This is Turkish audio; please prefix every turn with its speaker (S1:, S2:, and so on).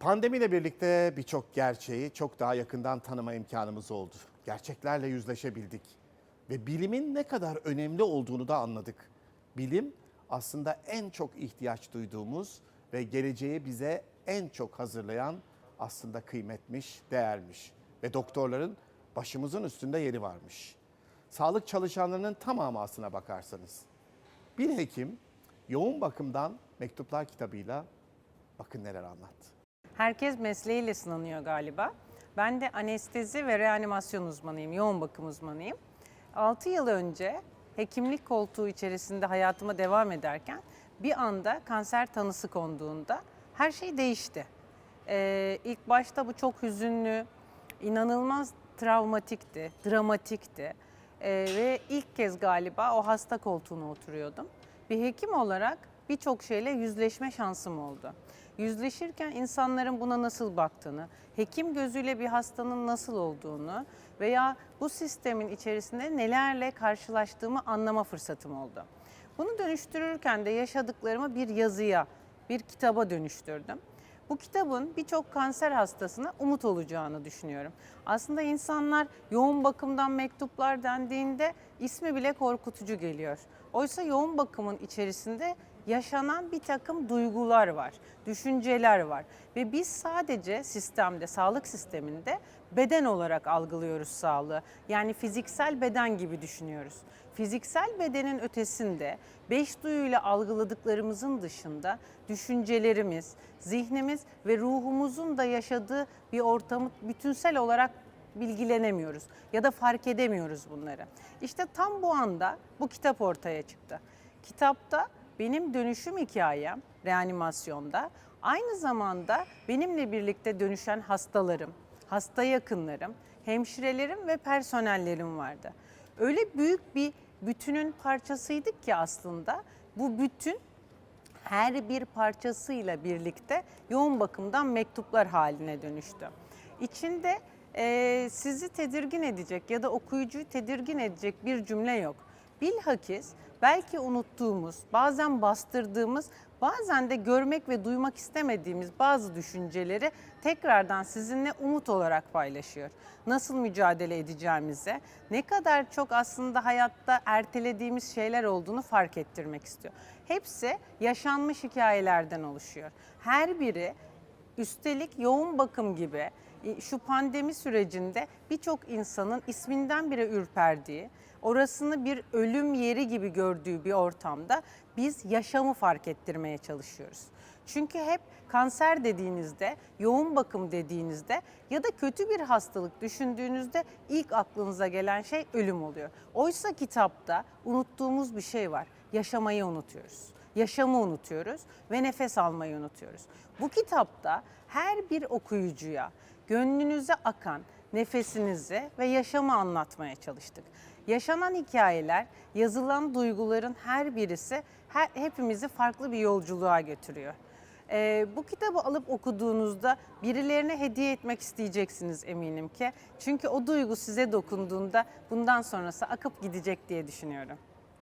S1: Pandemiyle birlikte birçok gerçeği çok daha yakından tanıma imkanımız oldu. Gerçeklerle yüzleşebildik ve bilimin ne kadar önemli olduğunu da anladık. Bilim aslında en çok ihtiyaç duyduğumuz ve geleceği bize en çok hazırlayan aslında kıymetmiş, değermiş ve doktorların başımızın üstünde yeri varmış. Sağlık çalışanlarının tamamı aslına bakarsanız. Bir hekim yoğun bakımdan mektuplar kitabıyla bakın neler anlattı.
S2: Herkes mesleğiyle sınanıyor galiba. Ben de anestezi ve reanimasyon uzmanıyım, yoğun bakım uzmanıyım. 6 yıl önce hekimlik koltuğu içerisinde hayatıma devam ederken bir anda kanser tanısı konduğunda her şey değişti. Ee, ilk başta bu çok hüzünlü, inanılmaz travmatikti, dramatikti. Ee, ve ilk kez galiba o hasta koltuğuna oturuyordum. Bir hekim olarak birçok şeyle yüzleşme şansım oldu. Yüzleşirken insanların buna nasıl baktığını, hekim gözüyle bir hastanın nasıl olduğunu veya bu sistemin içerisinde nelerle karşılaştığımı anlama fırsatım oldu. Bunu dönüştürürken de yaşadıklarımı bir yazıya, bir kitaba dönüştürdüm. Bu kitabın birçok kanser hastasına umut olacağını düşünüyorum. Aslında insanlar yoğun bakımdan mektuplar dendiğinde ismi bile korkutucu geliyor. Oysa yoğun bakımın içerisinde yaşanan bir takım duygular var, düşünceler var ve biz sadece sistemde, sağlık sisteminde beden olarak algılıyoruz sağlığı. Yani fiziksel beden gibi düşünüyoruz. Fiziksel bedenin ötesinde beş duyuyla algıladıklarımızın dışında düşüncelerimiz, zihnimiz ve ruhumuzun da yaşadığı bir ortamı bütünsel olarak bilgilenemiyoruz ya da fark edemiyoruz bunları. İşte tam bu anda bu kitap ortaya çıktı. Kitapta benim dönüşüm hikayem reanimasyonda aynı zamanda benimle birlikte dönüşen hastalarım, hasta yakınlarım, hemşirelerim ve personellerim vardı. Öyle büyük bir bütünün parçasıydık ki aslında bu bütün her bir parçasıyla birlikte yoğun bakımdan mektuplar haline dönüştü. İçinde eee, sizi tedirgin edecek ya da okuyucuyu tedirgin edecek bir cümle yok. Bilhakis belki unuttuğumuz, bazen bastırdığımız, bazen de görmek ve duymak istemediğimiz bazı düşünceleri tekrardan sizinle umut olarak paylaşıyor. Nasıl mücadele edeceğimize, ne kadar çok aslında hayatta ertelediğimiz şeyler olduğunu fark ettirmek istiyor. Hepsi yaşanmış hikayelerden oluşuyor. Her biri Üstelik yoğun bakım gibi e, şu pandemi sürecinde birçok insanın isminden bile ürperdiği, orasını bir ölüm yeri gibi gördüğü bir ortamda biz yaşamı fark ettirmeye çalışıyoruz. Çünkü hep kanser dediğinizde, yoğun bakım dediğinizde ya da kötü bir hastalık düşündüğünüzde ilk aklınıza gelen şey ölüm oluyor. Oysa kitapta unuttuğumuz bir şey var. Yaşamayı unutuyoruz yaşamı unutuyoruz ve nefes almayı unutuyoruz. Bu kitapta her bir okuyucuya gönlünüze akan nefesinizi ve yaşamı anlatmaya çalıştık. Yaşanan hikayeler, yazılan duyguların her birisi hepimizi farklı bir yolculuğa götürüyor. Ee, bu kitabı alıp okuduğunuzda birilerine hediye etmek isteyeceksiniz eminim ki. Çünkü o duygu size dokunduğunda bundan sonrası akıp gidecek diye düşünüyorum.